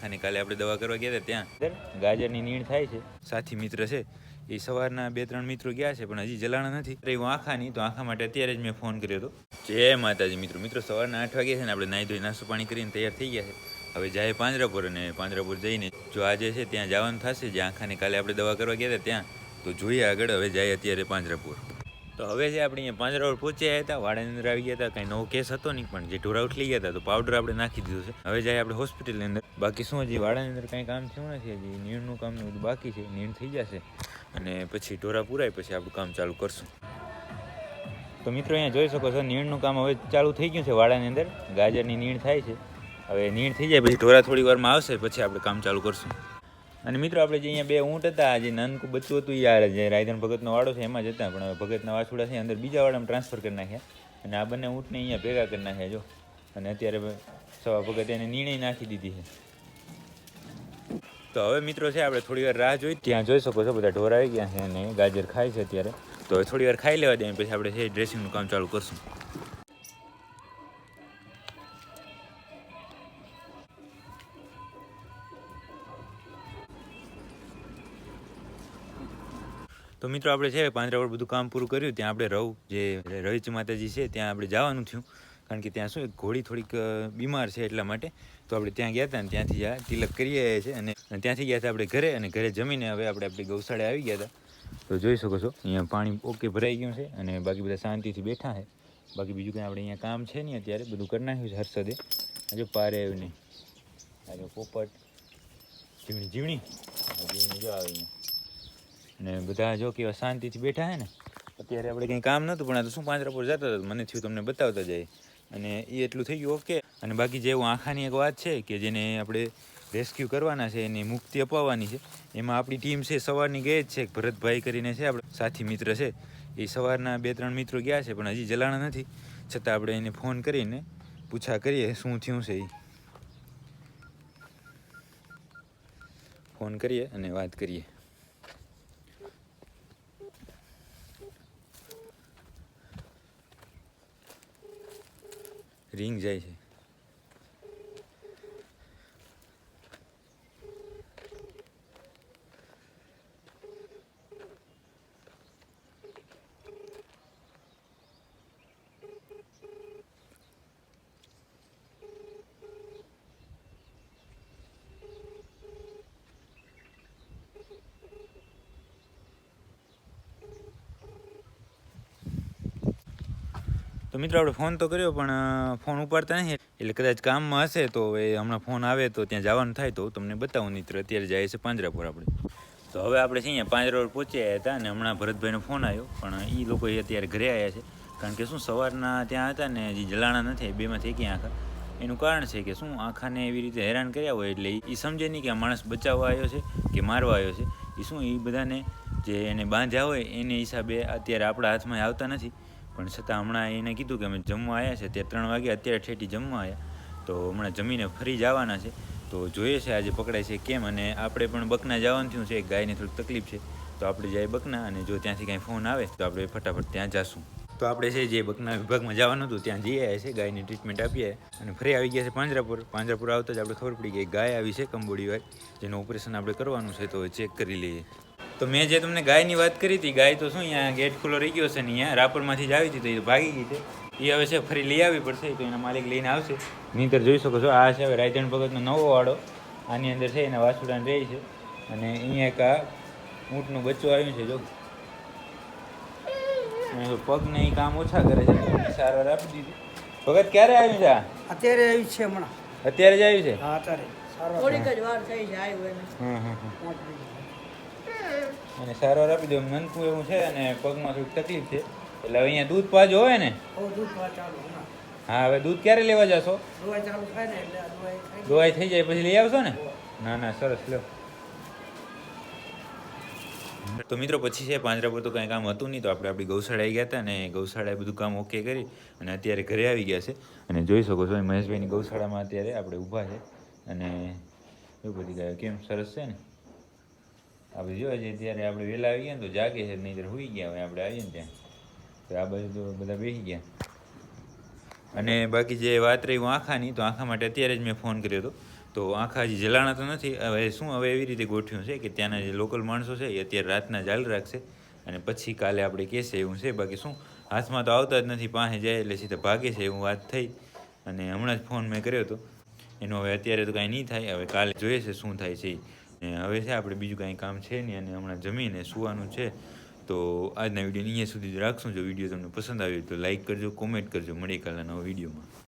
આખાની કાલે આપણે દવા કરવા ગયા હતા ત્યાં. ગાજરની નીણ થાય છે. સાથી મિત્ર છે એ સવારના બે ત્રણ મિત્રો ગયા છે પણ હજી જલાણા નથી. એટલે હું આખા નહીં તો આખા માટે અત્યારે જ મેં ફોન કર્યો હતો. જય માતાજી મિત્રો મિત્રો સવારના આઠ વાગ્યા છે ને આપણે નાહી ધોઈ નાસ્તો પાણી કરીને તૈયાર થઈ ગયા છે. હવે જાય પાંજરાપુર અને પાંજરાપુર જઈને જો આજે છે ત્યાં જવાનું થશે જે આખાને કાલે આપણે દવા કરવા ગયા હતા ત્યાં તો જોઈએ આગળ હવે જાય અત્યારે પાંજરાપુર. તો હવે જે આપણે અહીંયા પાંજરાપુર પહોંચ્યા હતા વાડાની અંદર આવી ગયા હતા, કાંઈ નવો કેસ હતો નહીં, પણ જે ઢોરા ઉઠલી ગયા હતા, તો પાવડર આપણે નાખી દીધો છે. હવે જાય આપણે હોસ્પિટલની અંદર. બાકી શું હજી વાડાની અંદર કાંઈ કામ થયું નથી હજી? નીણનું કામ બધું બાકી છે, નીણ થઈ જશે. અને પછી ઢોરા પૂરાય, પછી આપણું કામ ચાલુ કરશું. તો મિત્રો અહીંયા જોઈ શકો છો, નીણનું કામ હવે ચાલુ થઈ ગયું છે વાડાની અંદર. ગાજરની નીણ થાય છે. હવે નીણ થઈ જાય, પછી ઢોરા થોડી વારમાં આવશે, પછી આપણે કામ ચાલુ કરશું. અને મિત્રો, આપણે જે અહીંયા બે ઊંટ હતા જે નાનકું બચ્ચું હતું યાર જે રાયધન ભગતનો વાડો છે, એમાં જ હતા, પણ હવે ભગતના વાછુડા છે, અંદર બીજા વાડામાં ટ્રાન્સફર કરી નાખ્યા. અને આ બંને ઊંટને અહીંયા ભેગા કરી નાખ્યા, જો. અને અત્યારે સવા ભગત એને નિર્ણય નાખી દીધી છે. તો હવે મિત્રો છે, આપણે થોડી વાર રાહ જોઈ, ત્યાં જોઈ શકો છો, બધા ઢોર આવી ગયા છે અને ગાજર ખાય છે અત્યારે. તો થોડી વાર ખાઈ લેવા દઈએ પછી આપણે છે ડ્રેસિંગનું કામ ચાલુ કરશું. તો મિત્રો આપણે છે પાંજરાપુર બધું કામ પૂરું કર્યું. ત્યાં આપણે રહું જે રવિચ માતાજી છે, ત્યાં આપણે જવાનું થયું. કારણ કે ત્યાં શું ઘોડી થોડીક બીમાર છે એટલા માટે. તો આપણે ત્યાં ગયા હતા ને ત્યાંથી આ તિલક કરી આવ્યા છે અને અને ત્યાંથી ગયા હતા આપણે ઘરે અને ઘરે જમીને હવે આપણે આપણી ગૌશાળે આવી ગયા હતા તો જોઈ શકો છો, અહીંયા પાણી ઓકે ભરાઈ ગયું છે અને બાકી બધા શાંતિથી બેઠા છે. બાકી બીજું કંઈ આપણે અહીંયા કામ છે નહીં અત્યારે, બધું કરી નાખ્યું છે હર્ષદે આજે પારે આવ્યું નહીં આજે પોપટ જીવણી જીવણી જીવણી જો આવે અને બધા જો કેવા શાંતિથી બેઠા હે ને, અત્યારે આપણે કંઈ કામ નહોતું, પણ આ તો શું પાંજરાપુર જતા હતા, મને થયું તમને બતાવતા જાય અને એ એટલું થઈ ગયું, ઓકે. અને બાકી જે આખાની એક વાત છે કે જેને આપણે રેસ્ક્યુ કરવાના છે, એની મુક્તિ અપાવવાની છે, એમાં આપણી ટીમ છે, સવારની ગઈ જ છે ભરતભાઈ કરીને છે આપણે સાથી મિત્ર છે, એ સવારના બે ત્રણ મિત્રો ગયા છે, પણ હજી જલાણા નથી. છતાં આપણે એને ફોન કરીને પૂછા કરીએ, શું થયું છે એ ફોન કરીએ અને વાત કરીએ. રિંગ જાય છે. તો મિત્રો, આપણે ફોન તો કર્યો, પણ ફોન ઉપાડતા નહીં. એટલે કદાચ કામમાં હશે તો એ હમણાં ફોન આવે તો ત્યાં જવાનું થાય તો તમને બતાવું. મિત્ર અત્યારે જાય છે પાંજરાપુર આપણે. તો હવે આપણે છે અહીંયા પાંજરાપુર પહોંચ્યા હતા અને હમણાં ભરતભાઈનો ફોન આવ્યો. પણ એ લોકો અત્યારે ઘરે આવ્યા છે. કારણ કે શું સવારના ત્યાં હતા ને હજી જલાણા નથી બેમાં થઈ ગયા આખા. એનું કારણ છે કે શું આખાને એવી રીતે હેરાન કર્યા હોય એટલે એ સમજે નહીં કે આ માણસ બચાવવા આવ્યો છે કે મારવા આવ્યો છે. એ શું એ બધાને જે એને બાંધ્યા હોય, એને હિસાબે અત્યારે આપણા હાથમાં આવતા નથી. પણ છતાં હમણાં એને કીધું કે અમે જમવા આવ્યા છે, તે ત્રણ વાગે અત્યારે ઠેઠી જમવા આવ્યા તો હમણાં જમીને ફરી જવાના છે. તો જોઈએ છે આજે પકડાય છે કેમ અને આપણે પણ બકના જવાનું થયું છે ગાયને થોડીક તકલીફ છે. તો આપણે જાય બકના અને જો ત્યાંથી કાંઈ ફોન આવે, તો આપણે ફટાફટ ત્યાં જશું. તો આપણે છે જે બકના વિભાગમાં જવાનું હતું, ત્યાં જઈ આવ્યા છે, ગાયની ટ્રીટમેન્ટ આપીએ અને ફરી આવી ગયા છે પાંજરાપુર. પાંજરાપુર આવતા જ આપણે ખબર પડી કે ગાય આવી છે કંબોડીવાળી, જેનું ઓપરેશન આપણે કરવાનું છે, તો ચેક કરી લઈએ. તો મેં જે તમને ગાયની વાત કરી હતી ગાય તો શું અહીંયા ગેટ ખુલ્લો રહી ગયો છે ને અહીંયા રાપરમાંથી જ આવી હતી તો એ ભાગી ગઈ છે. એ હવે છે ફરી લઈ આવવી પડશે તો એના માલિક લઈને આવશે. નીતર જોઈ શકો છો આ છે હવે રાયચંદ ભગતનો નવો વાડો. આની અંદર છે એના વાસુડાને રહે છે. અને અહીંયા એક આ ઊંટનું બચ્ચું આવ્યું છે જો. પગને એ કામ ઓછા કરે છે સારવાર આપી દીધી. ભગત ક્યારે આવ્યું છે અત્યારે આવ્યું છે હમણાં. અત્યારે જ આવ્યું છે? હા અત્યારે. થોડીક જ વાર થઈ જાય હા એને અને સારવાર આપી દો. નનકું એવું છે અને પગમાં થોડીક તકલીફ છે. એટલે હવે અહીંયા દૂધ પાજો હોય ને? હા. હવે દૂધ ક્યારે લેવા જશો? દવાઈ થઈ જાય પછી લઈ આવશો ને? ના ના સરસ લો તો મિત્રો પછી છે પાંજરાપુર તો કંઈ કામ હતું નહીં તો આપણે આપણી ગૌશાળાએ ગયા હતા અને ગૌશાળાએ બધું કામ ઓકે કરી અને અત્યારે ઘરે આવી ગયા છે. અને જોઈ શકો છો મહેશભાઈની ગૌશાળામાં અત્યારે આપણે ઊભા છે. અને એવું બધી ગાયો કેમ? સરસ છે ને? આપણે જોવા જઈએ ત્યારે આપણે વહેલા આવી ગયા ને તો જાગે છે નહીં હોઈ ગયા હોય આપણે આવીએ ને ત્યાં. તો આ બાજુ તો બધા બેસી ગયા. અને બાકી જે વાત રહી હું આખાની, તો આખા માટે અત્યારે જ મેં ફોન કર્યો હતો. તો આખા હજી જલાણા તો નથી, હવે શું હવે એવી રીતે ગોઠવ્યું છે કે ત્યાંના જે લોકલ માણસો છે એ અત્યારે રાતના ચાલ રાખશે અને પછી કાલે આપણે કહેશે એવું છે. બાકી શું, હાથમાં તો આવતા જ નથી પાસે જાય એટલે સીધા ભાગે છે એવું વાત થઈ. અને હમણાં જ ફોન મેં કર્યો હતો. એનું હવે અત્યારે તો કાંઈ નહીં થાય, હવે કાલે જોઈએ છે શું થાય છે. ને હવે છે, આપણે બીજું કાંઈ કામ છે નહીં અને હમણાં જમીને સુવાનું છે, તો આજના વીડિયો અહીંયા સુધી રાખશું. જો વીડિયો તમને પસંદ આવ્યો તો લાઈક કરજો, કોમેન્ટ કરજો મળીએ કાલના નવા વિડીયોમાં.